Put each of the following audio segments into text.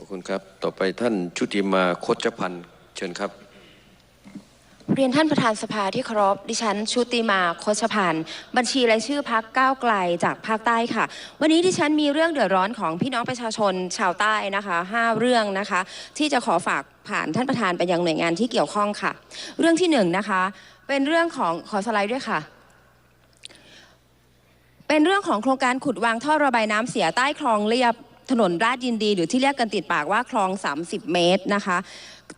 ขอบคุณครับ ต่อไปท่านชุติมาโคชพันธ์เชิญครับ เรียนท่านประธานสภาที่เคารพดิฉัน ชุติมาโคชพันธ์บัญชีรายชื่อพักก้าวไกลจากภาคใต้ค่ะ วันนี้ดิฉันมีเรื่องเดือดร้อนของพี่น้องประชาชนชาวใต้นะคะห้าเรื่องนะคะ ที่จะขอฝากผ่านท่านประธานไปยังหน่วยงานที่เกี่ยวข้องค่ะ เรื่องที่หนึ่งนะคะ เป็นเรื่องของขอสไลด์ด้วยค่ะเป็นเรื่องของโครงการขุดวางท่อระบายน้ำเสียใต้คลองเรียบ ถนนราชยินดีหรือที่เรียกกันติดปากว่าคลอง 30 เมตรนะคะ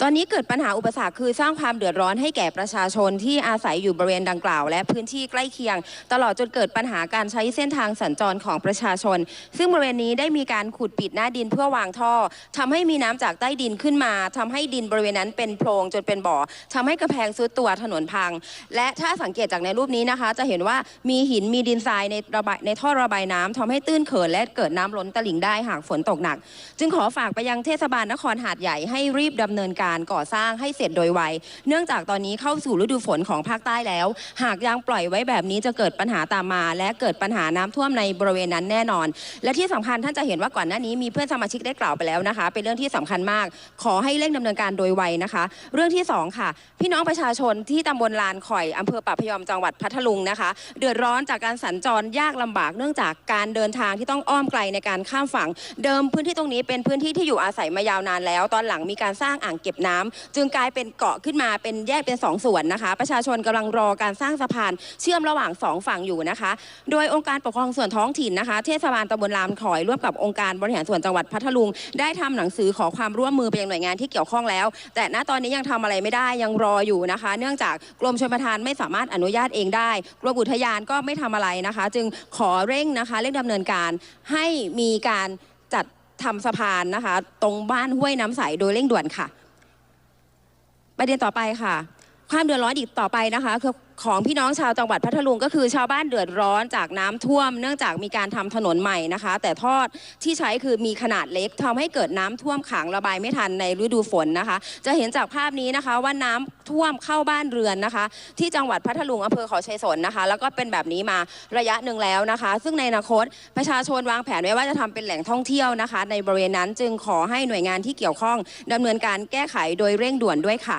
ตอนนี้เกิดปัญหาอุปสรรคคือสร้างความเดือดร้อนให้แก่ประชาชนที่อาศัยอยู่บริเวณดังกล่าว และพื้นที่ใกล้เคียง ตลอดจนเกิดปัญหาการใช้เส้นทางสัญจรของประชาชน ซึ่งบริเวณนี้ได้มีการขุดปิดหน้าดินเพื่อวางท่อทำให้มีน้ำจากใต้ดินขึ้นมาทำให้ดินบริเวณนั้นเป็นโพรงจนเป็นบ่อทำให้กระแพงซุดตัวถนนพัง และถ้าสังเกตจากในรูปนี้นะคะ จะเห็นว่ามีหินมีดินทรายในระบายในท่อระบายน้ำทำให้ตื้นเขินและเกิดน้ำล้นตลิ่งได้หากฝนตกหนัก จึงขอฝากไปยังเทศบาลนครหาดใหญ่ให้รีบดำเนินการก่อสร้างให้เสร็จโดยไว เนื่องจากตอนนี้เข้าสู่ฤดูฝนของภาคใต้แล้ว หากยังปล่อยไว้แบบนี้จะเกิดปัญหาตามมา และเกิดปัญหาน้ำท่วมในบริเวณนั้นแน่นอน และที่สำคัญท่านจะเห็นว่าก่อนหน้านี้มีเพื่อนสมาชิกได้กล่าวไปแล้วนะคะ เป็นเรื่องที่สำคัญมาก ขอให้เร่งดำเนินการโดยไวนะคะ เรื่องที่สองค่ะ พี่น้องประชาชนที่ตำบลลานข่อยอำเภอป่าพยอมจังหวัดพัทลุงนะคะ เดือดร้อนจากการสัญจรยากลำบากเนื่องจากการเดินทางที่ต้องอ้อมไกลในการข้ามฝั่ง เดิมพื้นที่ตรงนี้เป็นพื้นที่ที่อยู่อาศัยมายาวนานแล้ว ตอนหลังมีการสร้างอ่างเก็บน้ำจึงกลายเป็นเกาะขึ้นมาเป็นแยกเป็นสองส่วนนะคะ ประชาชนกำลังรอการสร้างสะพานเชื่อมระหว่างสองฝั่งอยู่นะคะ โดยองค์การปกครองส่วนท้องถิ่นนะคะ เทศบาลตำบลลามขอยร่วมกับองค์การบริหารส่วนจังหวัดพัทลุง ได้ทำหนังสือขอความร่วมมือไปยังหน่วยงานที่เกี่ยวข้องแล้ว แต่ณตอนนี้ยังทำอะไรไม่ได้ยังรออยู่นะคะ เนื่องจากกรมชลประทานไม่สามารถอนุญาตเองได้กรมอุทยานก็ไม่ทำอะไรนะคะ จึงขอเร่งนะคะเร่งดำเนินการให้มีการจัดทำสะพานนะคะ ตรงบ้านห้วยน้ำใสโดยเร่งด่วนค่ะ ประเด็นต่อไปค่ะ ความเดือดร้อนอีกต่อไปนะคะคือของพี่น้องชาวจังหวัดพัทลุงก็คือชาวบ้านเดือดร้อนจากน้ำท่วม เนื่องจากมีการทำถนนใหม่นะคะ แต่ทอดที่ใช้คือมีขนาดเล็กทำให้เกิดน้ำท่วมขังระบายไม่ทันในฤดูฝนนะคะ จะเห็นจากภาพนี้นะคะว่าน้ำท่วมเข้าบ้านเรือนนะคะ ที่จังหวัดพัทลุงอำเภอขาชัยสนนะคะ แล้วก็เป็นแบบนี้มาระยะหนึ่งแล้วนะคะ ซึ่งในอนาคตประชาชนวางแผนไว้ว่าจะทำเป็นแหล่งท่องเที่ยวนะคะ ในบริเวณนั้นจึงขอให้หน่วยงานที่เกี่ยวข้องดำเนินการแก้ไขโดยเร่งด่วนด้วยค่ะ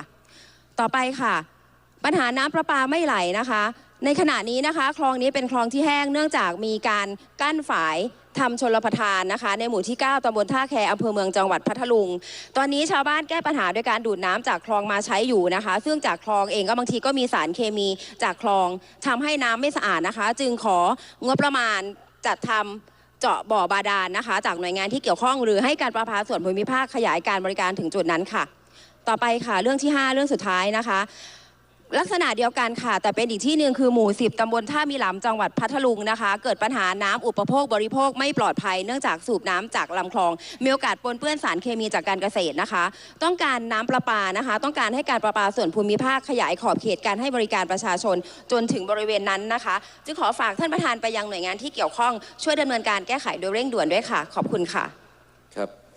ต่อไปค่ะ ปัญหาน้ำประปาไม่ไหลนะคะ ในขณะนี้นะคะ คลองนี้เป็นคลองที่แห้งเนื่องจากมีการกั้นฝายทำชลประทานนะคะ ในหมู่ที่ 9ตำบลท่าแคอำเภอเมืองจังหวัดพัทลุง ตอนนี้ชาวบ้านแก้ปัญหาด้วยการดูดน้ำจากคลองมาใช้อยู่นะคะ ซึ่งจากคลองเองก็บางทีก็มีสารเคมีจากคลองทำให้น้ำไม่สะอาดนะคะ จึงของบประมาณจัดทำเจาะบ่อบาดาลนะคะ จากหน่วยงานที่เกี่ยวข้องหรือให้การประปาส่วนภูมิภาคขยายการบริการถึงจุดนั้นค่ะ ต่อไปค่ะเรื่องที่ 5 เรื่องสุดท้ายนะคะ ลักษณะเดียวกันค่ะ แต่เป็นอีกที่หนึ่งคือหมู่ 10 ตำบลท่ามีหลำจังหวัดพัทลุงนะคะ เกิดปัญหาน้ำอุปโภคบริโภคไม่ปลอดภัยเนื่องจากสูบน้ำจากลำคลอง มีโอกาสปนเปื้อนสารเคมีจากการเกษตรนะคะ ต้องการน้ำประปานะคะ ต้องการให้การประปาส่วนภูมิภาคขยายขอบเขตการให้บริการประชาชนจนถึงบริเวณนั้นนะคะ จึงขอฝากท่านประธานไปยังหน่วยงานที่เกี่ยวข้องช่วยดำเนินการแก้ไขโดยเร่งด่วนด้วยค่ะ ขอบคุณค่ะ ครับ